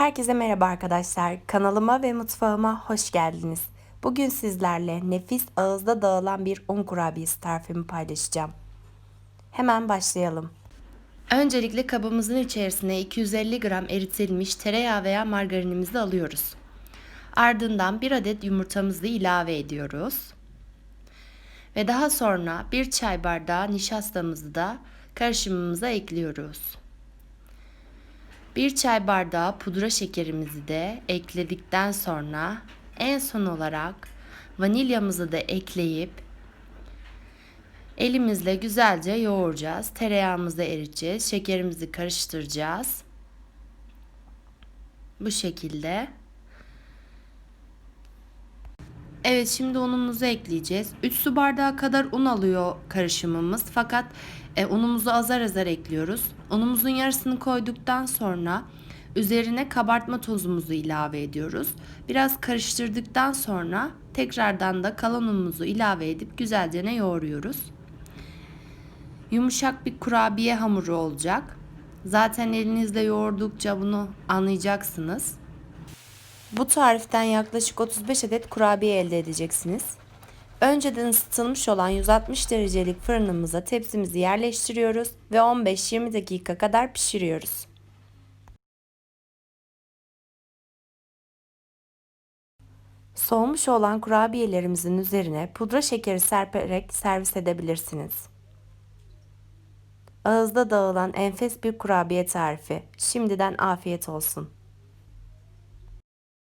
Herkese merhaba arkadaşlar. Kanalıma ve mutfağıma hoş geldiniz. Bugün sizlerle nefis ağızda dağılan bir un kurabiyesi tarifimi paylaşacağım. Hemen başlayalım. Öncelikle kabımızın içerisine 250 gram eritilmiş tereyağı veya margarinimizi alıyoruz. Ardından bir adet yumurtamızı ilave ediyoruz. Ve daha sonra bir çay bardağı nişastamızı da karışımımıza ekliyoruz. Bir çay bardağı pudra şekerimizi de ekledikten sonra en son olarak vanilyamızı da ekleyip elimizle güzelce yoğuracağız. Tereyağımızı eriteceğiz. Şekerimizi karıştıracağız. Bu şekilde. Evet şimdi unumuzu ekleyeceğiz. 3 su bardağı kadar un alıyor karışımımız. Fakat e, unumuzu azar azar ekliyoruz. Unumuzun yarısını koyduktan sonra üzerine kabartma tozumuzu ilave ediyoruz. Biraz karıştırdıktan sonra tekrardan da kalan unumuzu ilave edip güzelce ne yoğuruyoruz. Yumuşak bir kurabiye hamuru olacak. Zaten elinizle yoğurdukça bunu anlayacaksınız. Bu tariften yaklaşık 35 adet kurabiye elde edeceksiniz. Önceden ısıtılmış olan 160 derecelik fırınımıza tepsimizi yerleştiriyoruz ve 15-20 dakika kadar pişiriyoruz. Soğumuş olan kurabiyelerimizin üzerine pudra şekeri serperek servis edebilirsiniz. Ağızda dağılan enfes bir kurabiye tarifi. Şimdiden afiyet olsun.